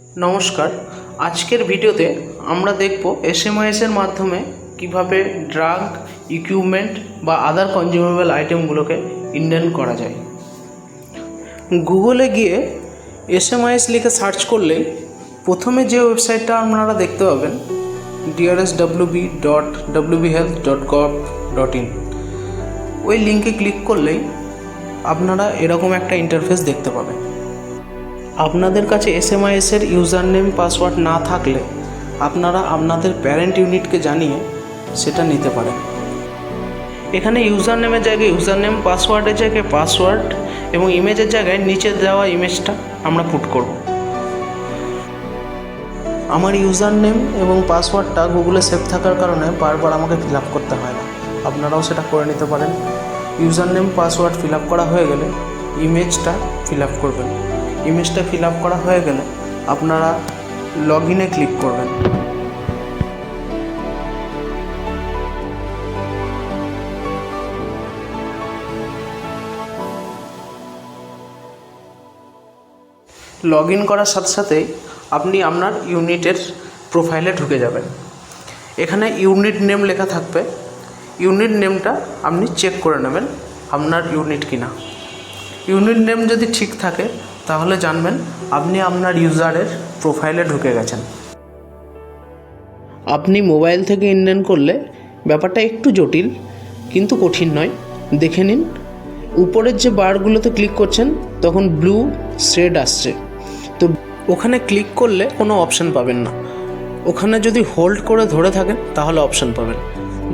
নমস্কার। আজকের ভিডিওতে আমরা দেখব এসএমআইএসের মাধ্যমে কীভাবে ড্রাগ, ইকুইপমেন্ট বা আদার কনজিউমেবল আইটেমগুলোকে ইন্ডেন করা যায়। গুগলে গিয়ে এসএমআইএস লিখে সার্চ করলেই প্রথমে যে ওয়েবসাইটটা আপনারা দেখতে পাবেন DRS WB dot WB health dot gov dot in ওই লিঙ্কে ক্লিক করলেই আপনারা এরকম একটা ইন্টারফেস দেখতে পাবেন। আপনাদের কাছে এসএমআইএস এর ইউজার নেম পাসওয়ার্ড না থাকলে আপনারা আপনাদের প্যারেন্ট ইউনিটকে জানিয়ে সেটা নিতে পারেন। এখানে ইউজার নেমের জায়গায় ইউজার নেম পাসওয়ার্ডের জায়গায় পাসওয়ার্ড এবং ইমেজের জায়গায় নিচে দেওয়া ইমেজটা আমরা পুট করব। আমার ইউজার নেম এবং পাসওয়ার্ডটা গুগলে সেভ থাকার কারণে বারবার আমাকে ফিল আপ করতে হয় না। আপনারাও সেটা করে নিতে পারেন। User name password fill up করা হয়ে গেলে ইমেজটা ফিল আপ করবেন। ইমেজটা ফিল আপ করা হয়ে গেলে আপনারা লগ ইনে ক্লিক করবেন। লগ ইন করার সাথে সাথেই আপনি আপনার ইউনিটের প্রোফাইলে ঢুকে যাবেন। এখানে ইউনিট নেম লেখা থাকবে। ইউনিট নেমটা আপনি চেক করে নেবেন আপনার ইউনিট কিনা। ইউনিট নেম যদি ঠিক থাকে তাহলে জানবেন, আপনি আপনার ইউজারের প্রোফাইলে ঢুকে গেছেন। আপনি মোবাইল থেকে ইন্ডেন করলে ব্যাপারটা একটু জটিল, কিন্তু কঠিন নয়। দেখে নিন, উপরের যে বারগুলোতে ক্লিক করছেন, তখন ব্লু শেড আসছে। তো ওখানে ক্লিক করলে কোনো অপশান পাবেন না। ওখানে যদি হোল্ড করে ধরে থাকেন, তাহলে অপশান পাবেন।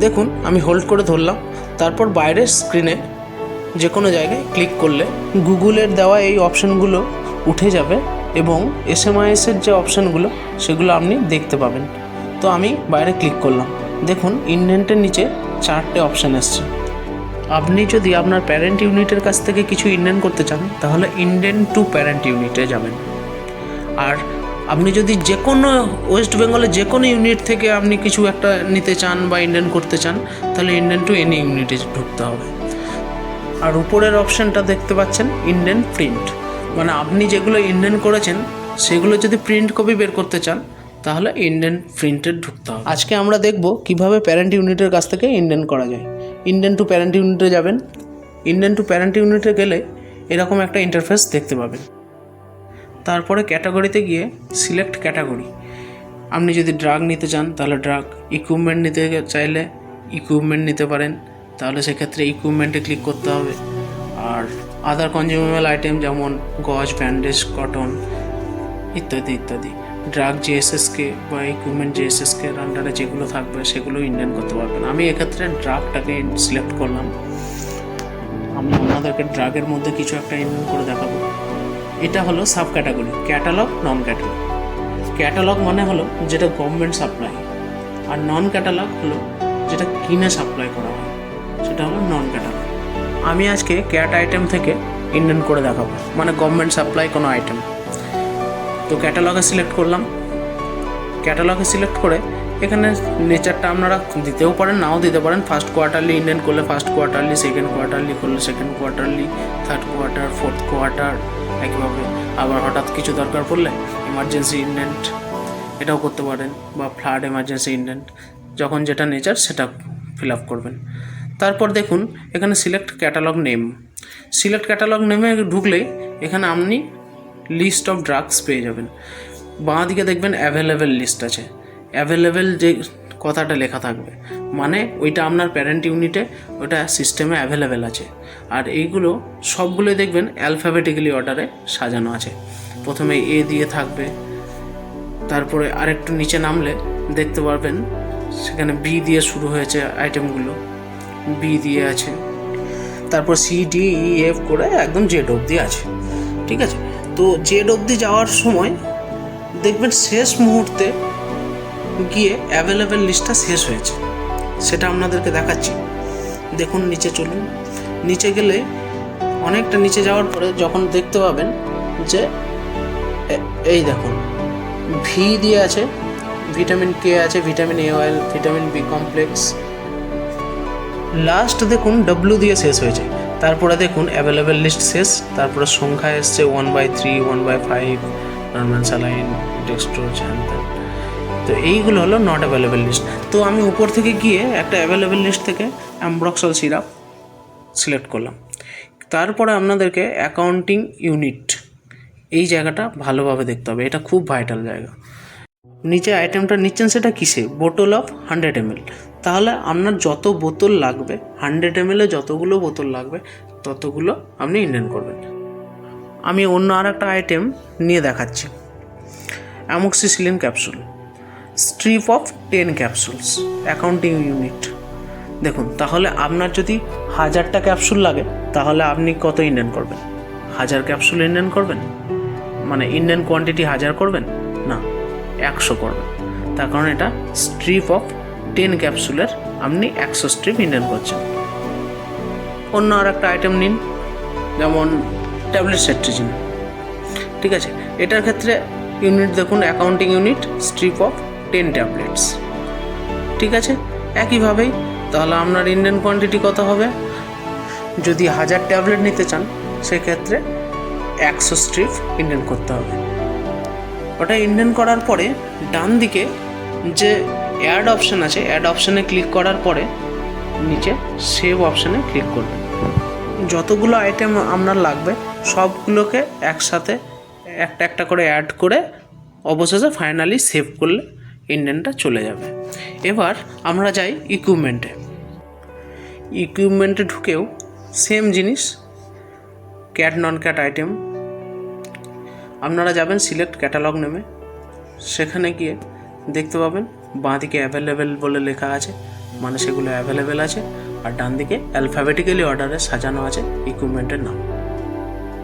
দেখুন, আমি হোল্ড করে ধরলাম, তারপর বাইরের স্ক্রিনে যে কোনো জায়গায় ক্লিক করলে গুগলের দেওয়া এই অপশানগুলো উঠে যাবে এবং এস এম এসএমআইএসের যে অপশানগুলো, সেগুলো আপনি দেখতে পাবেন। তো আমি বাইরে ক্লিক করলাম। দেখুন, ইন্ডেন্টের নিচে চারটে অপশান এসছে। আপনি যদি আপনার প্যারেন্ট ইউনিটের কাছ থেকে কিছু ইন্ডেন্ট করতে চান, তাহলে ইন্ডেন্ট টু প্যারেন্ট ইউনিটে যাবেন। আর আপনি যদি যে কোনো ওয়েস্ট বেঙ্গলের যে কোনো ইউনিট থেকে আপনি কিছু একটা নিতে চান বা ইন্ডেন্ট করতে চান, তাহলে ইন্ডেন্ট টু এনি ইউনিটে ঢুকতে হবে। আর উপরের অপশানটা দেখতে পাচ্ছেন ইন্ডেন প্রিন্ট মানে আপনি যেগুলো ইন্ডেন করেছেন, সেগুলো যদি প্রিন্ট কপি বের করতে চান, তাহলে ইন্ডেন প্রিন্টে ঢুকতে হবে। আজকে আমরা দেখব কীভাবে প্যারেন্ট ইউনিটের কাছ থেকে ইন্ডেন করা যায়। ইন্ডেন টু প্যারেন্ট ইউনিটে যাবেন। ইন্ডেন টু প্যারেন্ট ইউনিটে গেলে এরকম একটা ইন্টারফেস দেখতে পাবেন। তারপরে ক্যাটাগরিতে গিয়ে সিলেক্ট ক্যাটাগরি আপনি যদি ড্রাগ নিতে চান, তাহলে ড্রাগ ইকুইপমেন্ট নিতে চাইলে ইকুইপমেন্ট নিতে পারেন। তাহলে সেক্ষেত্রে ইকুইপমেন্টে ক্লিক করতে হবে। আর আদার কনজিউমেবল আইটেম যেমন গজ ব্যান্ডেজ কটন ইত্যাদি ইত্যাদি। ড্রাগ জিএসএসকে বা ইকুইপমেন্ট জিএসএসকে আন্ডারে যেগুলো থাকবে সেগুলো ইন্ডিয়ান করতে পারবেন। আমি এক্ষেত্রে ড্রাগটাকে সিলেক্ট করলাম। আমি আপনাদেরকে ড্রাগের মধ্যে কিছু একটা ইন্ডিয়ান করে দেখাবো। এটা হলো sub category catalogue non catalogue catalogue মানে হলো যেটা গভর্নমেন্ট সাপ্লাই আর নন ক্যাটালগ হলো যেটা কিনে সাপ্লাই করা হয়। সেটা হলো নন ক্যাটালগ আমি আজকে ক্যাট আইটেম থেকে ইন্ডিয়ান করে দেখাবো। মানে গভর্নমেন্ট সাপ্লাই কোনো আইটেম তো ক্যাটালগে সিলেক্ট করলাম। ক্যাটালগে সিলেক্ট করে এখানে নেচারটা আপনারা দিতেও পারেন, নাও দিতে পারেন। ফার্স্ট কোয়ার্টারলি ইন্ডিয়ান করলে ফার্স্ট কোয়ার্টারলি সেকেন্ড কোয়ার্টারলি করলে second quarterly third quarter fourth quarter একইভাবে। আবার হঠাৎ কিছু দরকার পড়লে এমার্জেন্সি ইন্ডেন্ট এটাও করতে পারেন বা ফ্লাড এমার্জেন্সি ইন্ডেন্ট যখন যেটা নেচার সেটা ফিল আপ করবেন। তারপর দেখুন, এখানে select catalogue name select catalogue নেমে ঢুকলেই এখানে আপনি লিস্ট অফ ড্রাগস পেয়ে যাবেন। বাঁ দিকে দেখবেন অ্যাভেলেবেল লিস্ট আছে। অ্যাভেলেবেল যে কথাটা লেখা থাকবে মানে ওইটা আপনার প্যারেন্ট ইউনিটে ওটা সিস্টেমে অ্যাভেলেবেল আছে। আর এইগুলো সবগুলোই দেখবেন অ্যালফাবেটিক্যালি অর্ডারে সাজানো আছে। প্রথমে এ দিয়ে থাকবে, তারপরে আরেকটু নিচে নামলে দেখতে পারবেন, সেখানে বি দিয়ে শুরু হয়েছে আইটেমগুলো বি দিয়ে আছে। তারপর সি ডি ই এফ করে একদম জেড অবধি আছে। ঠিক আছে? তো জেড অবধি যাওয়ার সময় দেখবেন শেষ মুহূর্তে গিয়ে অ্যাভেলেবেল লিস্টটা শেষ হয়েছে। সেটা আপনাদেরকে দেখাচ্ছি। দেখুন, নিচে চলুন। নিচে গেলে অনেকটা নিচে যাওয়ার পরে যখন দেখতে পাবেন যে এই দেখুন ভি দিয়ে আছে। ভিটামিন কে আছে vitamin A oil vitamin B complex last দেখুন ডব্লিউ দিয়ে শেষ হয়েছে। তারপরে দেখুন অ্যাভেলেবেল লিস্ট শেষ। তারপরে সংখ্যা এসছে one by three one by five normal saline dextrose হ্যান তো এইগুলো হলো নট অ্যাভেলেবেল লিস্ট তো আমি উপর থেকে গিয়ে একটা অ্যাভেলেবেল লিস্ট থেকে অ্যাম্ব্রক্সল সিরাপ সিলেক্ট করলাম। তারপরে আপনাদেরকে অ্যাকাউন্টিং ইউনিট এই জায়গাটা ভালোভাবে দেখতে হবে। এটা খুব ভাইটাল জায়গা। নিচে আইটেমটা নিচ্ছেন সেটা কিসে? বোতল অফ হান্ড্রেড এম তাহলে আপনার যত বোতল লাগবে হান্ড্রেড এম যতগুলো বোতল লাগবে, ততগুলো আপনি ইন্ডেন করবেন। আমি অন্য আর একটা আইটেম নিয়ে দেখাচ্ছি। Amoxicillin capsule strip of ten capsules accounting unit দেখুন, তাহলে আপনার যদি হাজারটা ক্যাপসুল লাগে, তাহলে আপনি কত ইন্ডেন করবেন? হাজার ক্যাপসুল ইন্ডেন করবেন? মানে ইন্ডেন কোয়ান্টিটি হাজার করবেন? না। একশো করবেন তার কারণ এটা স্ট্রিপ অফ টেন ক্যাপসুলের আপনি একশো স্ট্রিপ ইন্ডিয়ান করছেন। অন্য আর একটা আইটেম নিন, যেমন ট্যাবলেট সেট্রিজিন ঠিক আছে? এটার ক্ষেত্রে ইউনিট দেখুন accounting unit strip of ten tablets ঠিক আছে? একইভাবেই, তাহলে আপনার ইন্ডিয়ান কোয়ান্টিটি কত হবে? যদি হাজার ট্যাবলেট নিতে চান, সেক্ষেত্রে একশো স্ট্রিপ ইন্ডিয়ান করতে হবে। ওটা ইন্ডিয়ান করার পরে ডান দিকে যে অ্যাড অপশান আছে অ্যাড অপশানে ক্লিক করার পরে নিচে সেভ অপশানে ক্লিক করবেন যতগুলো আইটেম আপনার লাগবে, সবগুলোকে একসাথে একটা একটা করে অ্যাড করে অবশেষে ফাইনালি সেভ করলে ইন্ডেনটা চলে যাবে। এবার আমরা যাই ইকুইপমেন্টে ইকুইপমেন্টে ঢুকেও সেম জিনিস ক্যাট নন ক্যাট আইটেম আপনারা যাবেন সিলেক্ট ক্যাটালগ নেমে। সেখানে গিয়ে দেখতে পাবেন বাঁ দিকে অ্যাভেলেবেল বলে লেখা আছে মানে সেগুলো অ্যাভেলেবেল আছে, আর ডান দিকে অ্যালফাবেটিক্যালি অর্ডারে সাজানো আছে ইকুইপমেন্টের নাম।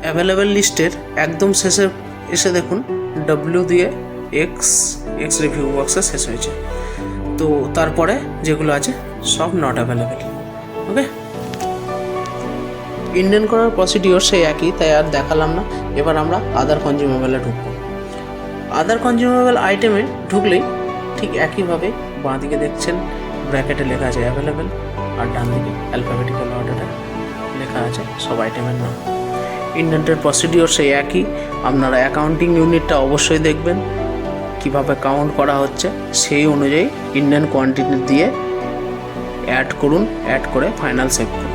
অ্যাভেলেবেল লিস্টের একদম শেষে এসে দেখুন ডব্লিউ দিয়ে এক্স এক্স রিভিউ বক্সে শেষ হয়েছে। তো তারপরে যেগুলো আছে সব নট অ্যাভেলেবেল ওকে ইন্ডিয়ান করার প্রসিডিওর সেই একই, তাই আর দেখালাম না। এবার আমরা আদার কনজিউমেবলে ঢুকবো। আদার কনজিউমেবল আইটেমে ঢুকলেই ঠিক একইভাবে বাঁ দিকে দেখছেন ব্র্যাকেটে লেখা আছে অ্যাভেলেবেল আর ডান দিকে অ্যালফাবেটিক্যাল অর্ডারে লেখা আছে সব আইটেমের নাম। ইন্ডিয়ানটার প্রসিডিওর সেই একই, আপনারা অ্যাকাউন্টিং ইউনিটটা অবশ্যই দেখবেন, কীভাবে কাউন্ট করা হচ্ছে, সেই অনুযায়ী ইন্ডিয়ান কোয়ান্টিটি দিয়ে অ্যাড করুন অ্যাড করে ফাইনাল সেভ করুন।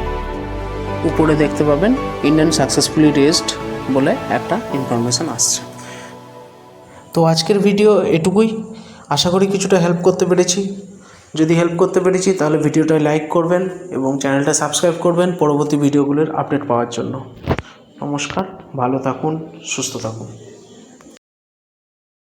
উপরে দেখতে পাবেন ইন্ডিয়ান সাকসেসফুলি রেস্ট বলে একটা ইনফরমেশান আসছে। তো আজকের ভিডিও এটুকুই। আশা করি কিছুটা হেল্প করতে পেরেছি। যদি হেল্প করতে পেরেছি, তাহলে ভিডিওটা লাইক করবেন এবং চ্যানেলটা সাবস্ক্রাইব করবেন পরবর্তী ভিডিওগুলোর আপডেট পাওয়ার জন্য। নমস্কার, ভালো থাকুন, সুস্থ থাকুন।